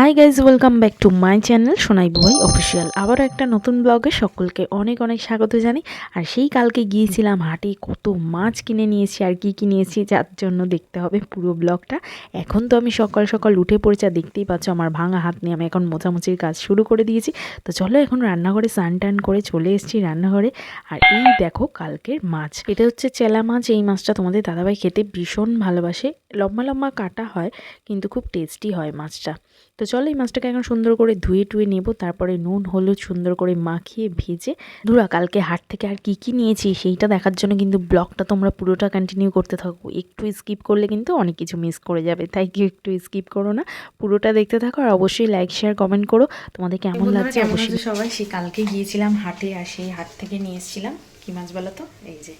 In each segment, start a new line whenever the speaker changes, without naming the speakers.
Hi guys welcome back to my channel Sonai Buyai official আবারও একটা নতুন ব্লগে সকলকে অনেক অনেক স্বাগত জানাই। আর সেই কালকে গিয়েছিলাম হাটে, কত মাছ কিনে নিয়েছি আর কি কি নিয়েছি, যার জন্য দেখতে হবে পুরো ব্লগটা এখন তো আমি সকাল সকাল উঠে পড়েছি, আর দেখতেই পাচ্ছ আমার ভাঙা হাত নিয়ে আমি এখন মোছামুছির কাজ শুরু করে দিয়েছি। তো চলো এখন রান্নাঘরে স্নান টান করে চলে এসেছি রান্নাঘরে। আর এই দেখো কালকের মাছ। এটা হচ্ছে চেলা মাছ, এই মাছটা তোমাদের দাদাভাই খেতে ভীষণ ভালোবাসে। লম্বা লম্বা কাটা হয়, কিন্তু খুব টেস্টি হয় মাছটা। তো চলো এই মাছটাকে এখন সুন্দর করে ধুয়ে টুয়ে নেব তারপরে নুন হলুদ সুন্দর করে মাখিয়ে ভেজে। ধুরা কালকে হাট থেকে আর কি কি নিয়েছি সেইটা দেখার জন্য কিন্তু ব্লগটা তোমরা পুরোটা কন্টিনিউ করতে থাকো। একটু স্কিপ করলে কিন্তু অনেক কিছু মিস করে যাবে তাই কি একটু স্কিপ করো না। পুরোটা দেখতে থাকো আর অবশ্যই লাইক শেয়ার কমেন্ট করো। তোমাদের কেমন লাগছে অবশ্যই সবাই? সে কালকে গিয়েছিলাম হাটে আর সেই হাট থেকে নিয়ে এসেছিলাম। কি মাছ বলো তো? এই যে,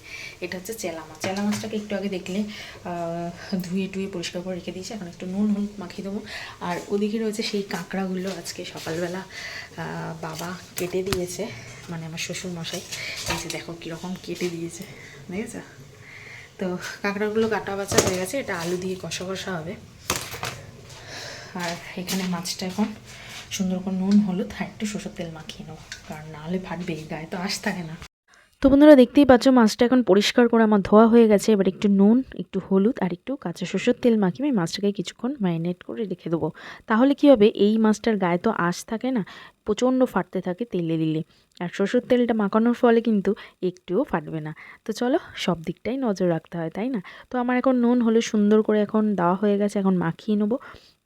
এটা হচ্ছে চেলা মাছ। চেলা মাছটাকে একটু আগে দেখলে ধুয়ে টুয়ে পরিষ্কার করে রেখে দিয়েছি। এখন একটু নুন হলুদ মাখিয়ে দেবো। আর ওদিকে রয়েছে সেই কাঁকড়াগুলো আজকে সকালবেলা বাবা কেটে দিয়েছে মানে আমার শ্বশুর মশাই এই যে দেখো কীরকম কেটে দিয়েছে, দেখেছ? তো কাঁকড়াগুলো কাটা বাছা হয়ে গেছে। এটা আলু দিয়ে কষা কষা হবে। আর এখানে মাছটা এখন সুন্দর করে নুন, হলুদ, আর একটু সরষের তেল মাখিয়ে নেব। কারণ নাহলে ফাটবে গায়ে তো আশ থাকে না। তো বন্ধুরা দেখতেই পাচ্ছ, মাছটা এখন পরিষ্কার করে আমার ধোয়া হয়ে গেছে। এবার একটু নুন, একটু হলুদ আর একটু কাঁচা সরষের তেল মাখিয়ে আমি মাছটাকে কিছুক্ষণ ম্যারিনেট করে রেখে দেবো। তাহলে কি হবে, এই মাছটার গায়ে তো আঁশ থাকে না, প্রচণ্ড ফাটতে থাকে তেলে দিলে। আর সরষের তেলটা মাখানোর ফলে কিন্তু একটুও ফাটবে না। তো চলো, সব দিকটাই নজর রাখতে হয়, তাই না? তো আমার এখন নুন হলে সুন্দর করে এখন দেওয়া হয়ে গেছে, এখন মাখিয়ে নেব।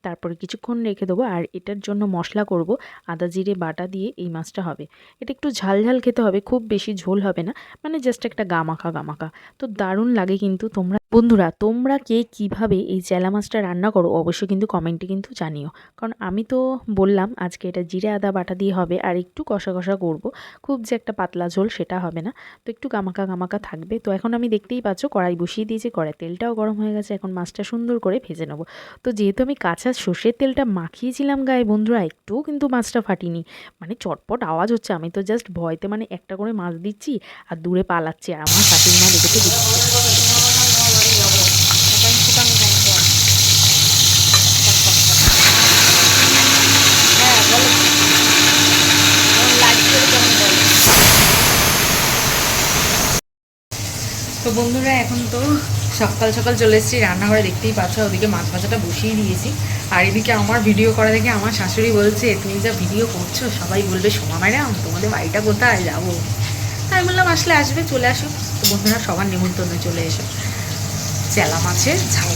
তারপরে কিছুক্ষণ রেখে দেবো আর এটার জন্য মশলা করব। আদা জিরে, বাটা দিয়ে এই মাছটা হবে। এটা একটু ঝাল ঝাল খেতে হবে, খুব বেশি ঝোল হবে না। মানে জাস্ট একটা গামাখা গামাখা। তো দারুণ লাগে কিন্তু তোমরা। বন্ধুরা, তোমরা কে কীভাবে এই চেলা মাছটা রান্না করো অবশ্যই কিন্তু কমেন্টে কিন্তু জানিও। কারণ আমি তো বললাম আজকে এটা জিরে, আদা, বাটা দিয়ে হবে আর একটু কষা কষা করব। খুব যে একটা পাতলা ঝোল সেটা হবে না। তো একটু গামাকা গামাকা থাকবে। তো এখন আমি দেখতেই পাচ্ছ কড়াই বসিয়ে দিয়েছি কড়াই তেলটাও গরম হয়ে গেছে। এখন মাছটা সুন্দর করে ভেজে নেব। তো যেহেতু আমি কাঁচা সর্ষের তেলটা মাখিয়েছিলাম গায়ে বন্ধুরা, একটুও কিন্তু মাছটা ফাটিনি। মানে চটপট আওয়াজ হচ্ছে, আমি তো জাস্ট ভয়তে মানে একটা করে মাছ দিচ্ছি আর দূরে পালাচ্ছি আর আমার শাশুড়ি মা দিচ্ছি। তো বন্ধুরা, এখন তো সকাল সকাল চলে এসেছি, রান্নাঘরে দেখতেই পাচ্ছ, ওদিকে মাছ ভাজাটা বসিয়ে দিয়েছি। আর এদিকে আমার ভিডিও করা দেখে আমার শাশুড়ি বলছে, তুমি যা ভিডিও করছ, সবাই বলবে সোমা ম্যাডাম তোমাদের বাড়িটা কোথায়? যাব। তাই বললাম, আসলে আসবে, চলে আসো। বন্ধুরা সবার নিমন্ত্রণে চলে এসো। চেলা মাছের ঝাল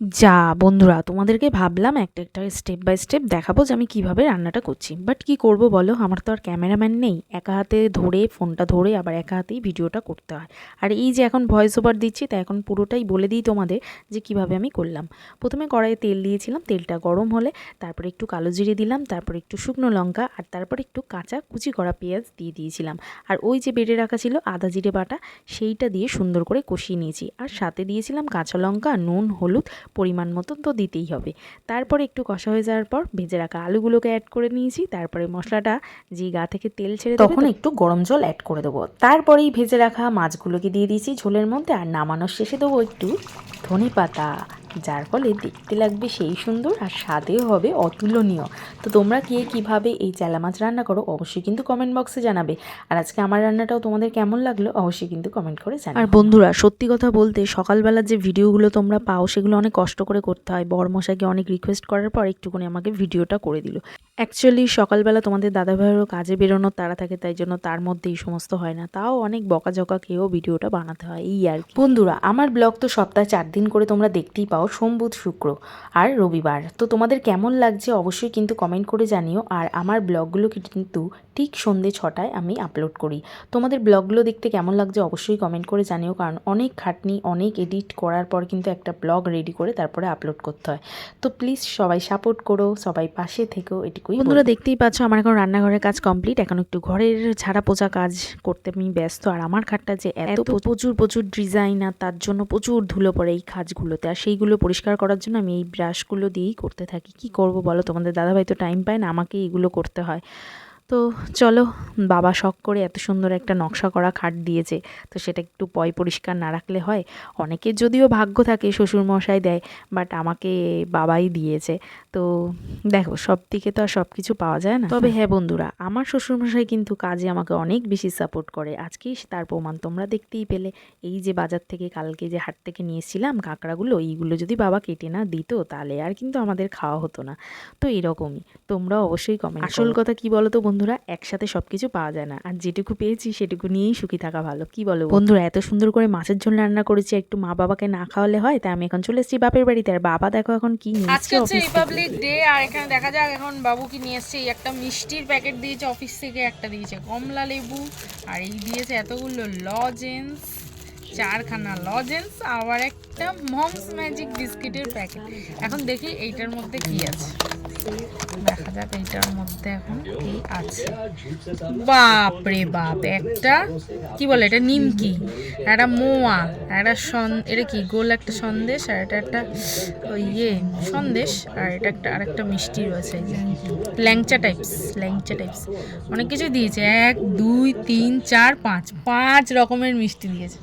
যা, বন্ধুরা, তোমাদেরকে ভাবলাম একটা একটা স্টেপ বাই স্টেপ দেখাবো যে আমি কীভাবে রান্নাটা করছি। বাট কি করব বলো? আমার তো আর ক্যামেরাম্যান নেই। একা হাতে ধরে ফোনটা ধরে আবার একা হাতেই ভিডিওটা করতে হয়। আর এই যে এখন ভয়েস ওভার দিচ্ছি, তা এখন পুরোটাই বলে দিই তোমাদের যে কীভাবে আমি করলাম। প্রথমে কড়াইয়ে তেল দিয়েছিলাম, তেলটা গরম হলে তারপরে একটু কালো জিরে দিলাম, তারপরে একটু শুকনো লঙ্কা, আর তারপরে একটু কাঁচা কুচি করা পেঁয়াজ দিয়ে দিয়েছিলাম। আর ওই যে বেড়ে রাখা ছিল আদা জিরে বাটা, সেইটা দিয়ে সুন্দর করে কষিয়ে নিয়েছি। আর সাথে দিয়েছিলাম কাঁচা লঙ্কা, নুন, হলুদ পরিমাণ মতন তো দিতেই হবে। তারপরে একটু কষা হয়ে যাওয়ার পর ভেজে রাখা আলুগুলোকে অ্যাড করে নিয়েছি। তারপরে মশলাটা যে গা থেকে তেল ছেড়ে তখন একটু গরম জল অ্যাড করে দেবো। তারপরেই ভেজে রাখা মাছগুলোকে দিয়ে দিয়েছি ঝোলের মধ্যে। আর নামানোর শেষে দেবো একটু ধনে পাতা যার ফলে দেখতে লাগবে সেই সুন্দর আর স্বাদেও হবে অতুলনীয়। তো তোমরা কে কীভাবে এই চেলা মাছ রান্না করো অবশ্যই কিন্তু কমেন্ট বক্সে জানাবে। আর আজকে আমার রান্নাটাও তোমাদের কেমন লাগল অবশ্যই কিন্তু কমেন্ট করে জানাবে। আর বন্ধুরা, সত্যি কথা বলতে সকালবেলা যে ভিডিওগুলো তোমরা পাও সেগুলো অনেক কষ্ট করে করতে হয়। বড়মশাইকে অনেক রিকোয়েস্ট করার পর একটুখানি আমাকে ভিডিওটা করে দিল। অ্যাকচুয়ালি সকালবেলা তোমাদের দাদাভাইয়েরও কাজে বেরোনোর তাড়া থাকে, তাই জন্য তার মধ্যে এই সমস্ত হয় না। তাও অনেক বকাঝকা খেয়েও ভিডিওটা বানাতে হয়, এই আর বন্ধুরা, আমার ব্লগ তো সপ্তাহে চার দিন করে তোমরা দেখতেই পাও। সোম বুধ শুক্র আর রবিবার। তো তোমাদের কেমন লাগছে অবশ্যই কিন্তু কমেন্ট করে জানিও। আর আমার ব্লগগুলো কিন্তু ঠিক সন্ধে ছটায় আমি আপলোড করি। তোমাদের ব্লগগুলো দেখতে কেমন লাগছে অবশ্যই কমেন্ট করে জানিও। কারণ অনেক খাটনি অনেক এডিট করার পর কিন্তু একটা ব্লগ রেডি করে তারপরে আপলোড করতে হয়। তো প্লিজ সবাই সাপোর্ট করো সবাই পাশে থেকো এটুকুই বন্ধুরা দেখতেই পাচ্ছ আমার এখন রান্নাঘরের কাজ কমপ্লিট এখন একটু ঘরের ঝাড়া পোছা কাজ করতে আমি ব্যস্ত। আর আমার খাটটা যে এত প্রচুর প্রচুর ডিজাইন আর তার জন্য প্রচুর ধুলো পড়ে এই কাজগুলোতে আর সেইগুলো পরিষ্কার করার জন্য আমি এই ব্রাশগুলো দিয়েই করতে থাকি। কি করব বলো? তোমাদের দাদাভাই তো টাইম পায় না আমাকে এগুলো করতে হয়। তো চলো বাবা শখ করে এত সুন্দর একটা নকশা করা খাট দিয়েছে তো সেটা একটু পয় পরিষ্কার না রাখলে হয়? অনেকের যদিও ভাগ্য থাকে শ্বশুরমশাই দেয় বাট আমাকে বাবাই দিয়েছে। তো দেখো সব দিকে তো আর সব কিছু পাওয়া যায় না। তবে হ্যাঁ বন্ধুরা আমার শ্বশুরমশাই কিন্তু কাজে আমাকে অনেক বেশি সাপোর্ট করে। আজকেই তার প্রমাণ তোমরা দেখতেই পেলে। এই যে বাজার থেকে কালকে যে হাট থেকে নিয়ে এসেছিলাম কাঁকড়াগুলো এইগুলো যদি বাবা কেটে না দিত তাহলে আর কিন্তু আমাদের খাওয়া হতো না। তো এরকমই তোমরা অবশ্যই কমেন্ট আসল কথা কি বলো তো বন্ধুরা একসাথে সব কিছু পাওয়া যায় না। আর যেটুকু পেয়েছি সেটুকু নিয়েই সুখী থাকা ভালো। কি বলো বন্ধুরা এত সুন্দর করে মাছের ঝোল রান্না করেছি একটু মা বাবাকে না খাওয়ালে হয় তাই আমি এখন চলে এসেছি বাপের বাড়িতে। আর বাবা দেখো এখন কি নিয়ে
আজকে হচ্ছে রিপাবলিক ডে আর এখানে দেখা যাক এখন বাবু কি নিয়ে এসছে। এই একটা মিষ্টির প্যাকেট দিয়েছে অফিস থেকে একটা দিয়েছে কমলা লেবু আর এই দিয়েছে এতগুলো লজেন্স চারখানা লজেন্স আবার একটা মমস ম্যাজিক বিস্কিটের প্যাকেট এখন দেখি এইটার মধ্যে কি আছে। দেখা যাক এইটার মধ্যে এখন কি আছে। বাপ রে বাপ, একটা কি বলে এটা? নিমকি, একটা মোয়া, একটা সন, এটা কি? গোল একটা সন্দেশ আর এটা একটা ওই ইয়ে সন্দেশ আর এটা একটা, আরেকটা মিষ্টি রয়েছে ল্যাংচা টাইপস ল্যাংচা টাইপস। অনেক কিছু দিয়েছে। এক, দুই, তিন, চার, পাঁচ পাঁচ রকমের মিষ্টি দিয়েছে।